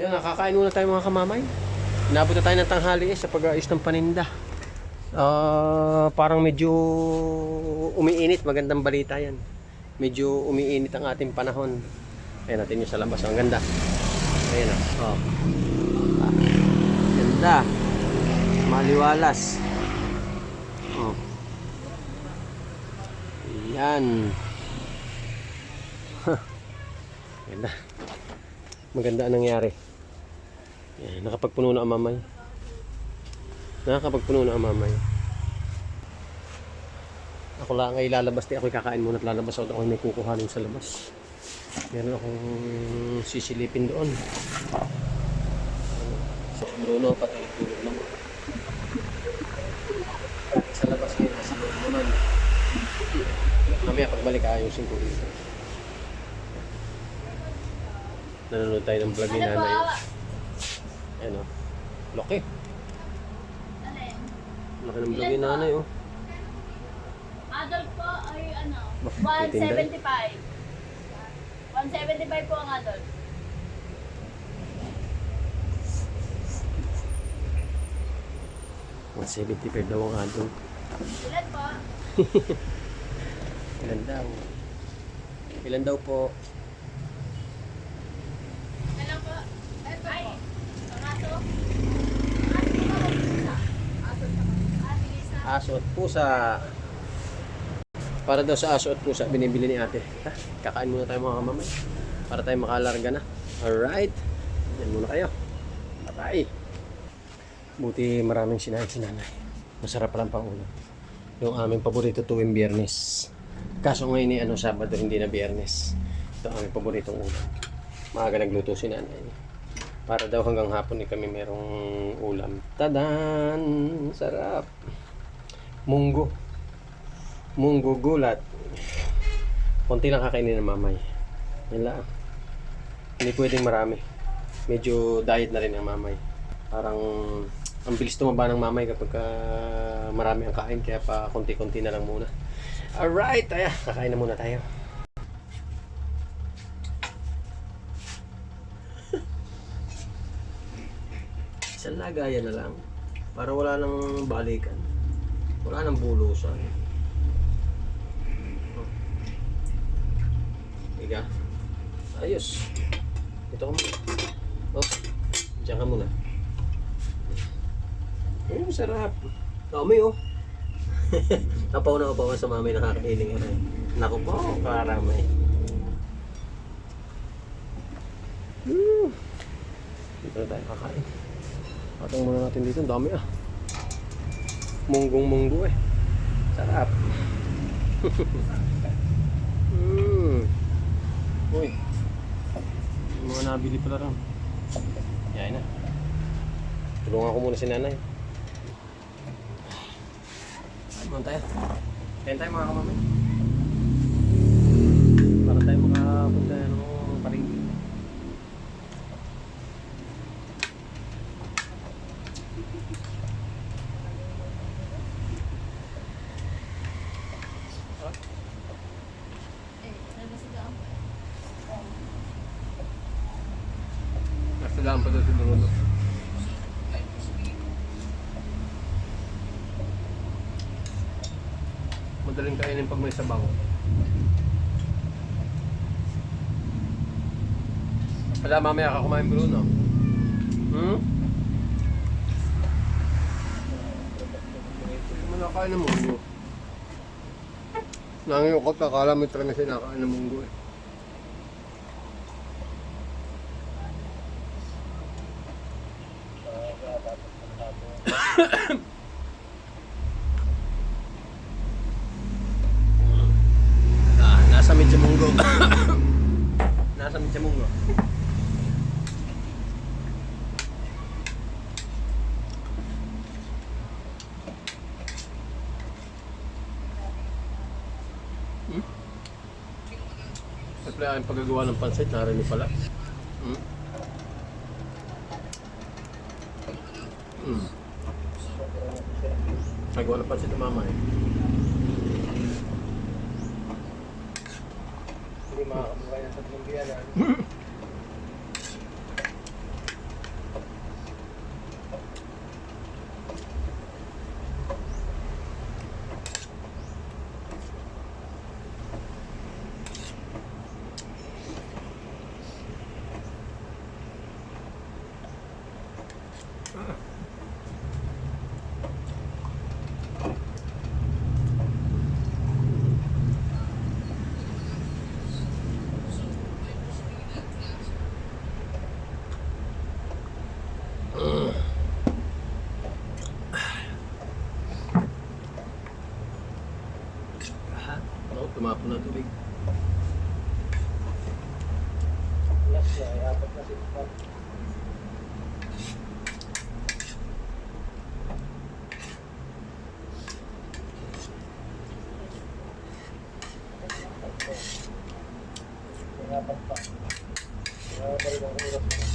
Yan, nakakain muna tayo mga kamamay. Inabot na tayo ng tanghali eh, sa pag-aayos ng paninda. Ah, parang medyo umiinit, magandang balita yan. Medyo umiinit ang ating panahon. Ayan natin yung sa labas, ang ganda. Ayan na. Oh. Ah, ganda. Maliwalas. Oh. Yan. Ganda. Maganda ang nangyari. Yan, nakapagpuno na ang mamay. Nakakapagpuno na ang mamay. Ako lang ay lalabas. Di ako kakain muna at lalabas ako. Ako may kukuhanin sa labas. Meron akong sisilipin doon. So, Bruno, pati tulog naman. Sa labas ngayon, loob naman. Mamaya pagbalik ayusin ko dito. Nanonood tayo ng vlog ni Ano nanay. Ayan o. Laki. Laki ng vlog ni nanay oh. Adult po ay ano? Bakit titinda? 175. 175 po ang adult. Mga 75 daw ang adult. Ilan po? Ilan daw? Ilan daw po? Ilan po? Ay, ang aso? Aso po ba? Pusa? Aso Ah, sige, isa. Aso at pusa. Para daw sa aso at pusa, binibili ni ate. Ha? Kakain muna tayo mga kamamay. Para tayo makalarga na. Alright. Yan muna kayo. Bye-bye. Buti maraming sinahin si nanay. Masarap lang pang ulam. Yung aming paborito tuwing biyernes. Kaso ngayon ni ano, Sabado, hindi na biyernes. Ito ang aming paboritong ulam. Maaga nagluto si nanay. Para daw hanggang hapon ni kami merong ulam. Tadan! Sarap! Munggo. Munggo gulat. Konti lang kakainin ng mamay. Yan lang. Hindi pwedeng marami. Medyo diet na rin ang mamay. Parang ang bilis tumaba ng mamay kapag ka marami ang kain kaya pa konti-konti na lang muna. Alright, aya, kakain na muna tayo. Isang lagayan na lang. Para wala nang balikan. Wala nang bulusan. Higa. Ayos. Ito ka muna. Oh. Diyan ka muna. Ayun, sarap. Dami oh. Napaw na kapaw sa mami nakakailing ano. Naku po, karami. Hmm. Dito na tayo kakain. Patong muna natin dito. Dami ah. Munggong munggo eh. Sarap. mm. Uy. Mga nabili pala rin. Yan na. Tulungan ko muna si nanay. Ano tayo? Kain tayo mga kamamay. Daan pa doon si Bruno. Madaling kainin pag may sabaw. Wala, mamaya ka kumain Bruno. Hmm? Hindi mo nakain ng munggo. Nangingukot ka, kala mo talaga sinakain ng munggo eh. Ah, nasa medyo munggo. nasa medyo munggo. Hmm? Siyempre ang paggagawa ng pansit, narinig pala. Hmm? Hmm. Nagawa ng pansit ng mama eh. Hindi makakabuhay ng tatlong biyanan. Oo, tumapon na tubig. Full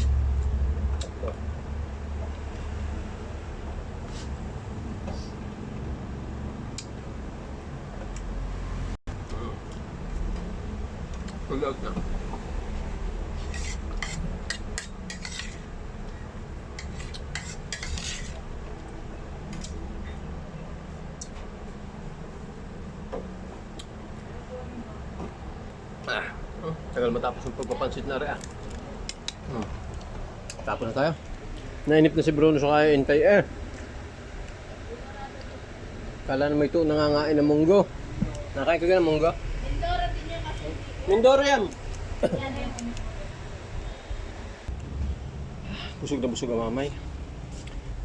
out na. Ah, oh, tagal matapos yung pagpapansit na rin ah. Hmm. Tapos na tayo. Nainip na si Bruno sa kaya intay eh. Kala na may ito nangangain ng munggo. Nakain ka ka ng munggo? Indora din yung kasi. Mindoro yan! Busog na busog ang mamay.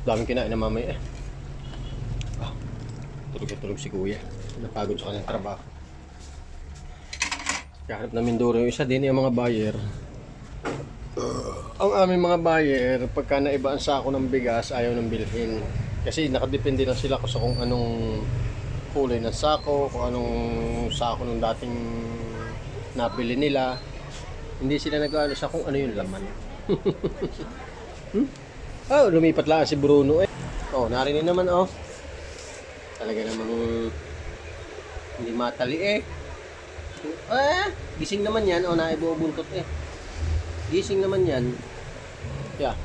Daming kinain na mamay eh. Ah, tulog na tulog si kuya. Napagod sa kanyang trabaho. Kaharap na Mindoro yung isa din yung mga buyer. ang aming mga buyer, pagka naiba ang sako ng bigas, ayaw nang bilhin. Kasi nakadepende lang sila sa kung anong kulay ng sako, kung anong sako ng dating nabili nila. Hindi sila nag-ano sa kung ano yung laman. Oh, lumipat lang si Bruno eh. Oh, narinig naman oh. Talaga namang hindi matali eh. Ah, gising naman yan. Oh, naibubuntot eh. Gising naman yan. Yeah.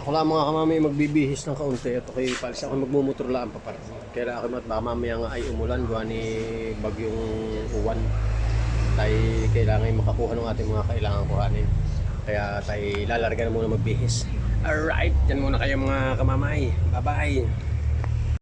Ako lang mga kamami magbibihis ng kaunti at okay palis ako magmumotor lang pa para. Kaya ako mat baka mamaya nga ay umulan gawa ni bagyong uwan. Tayo kailangan makakuha ng ating mga kailangan kuhanin. Kaya tayo lalarga na muna magbihis. Alright, yan muna kayo mga kamamay. Bye-bye.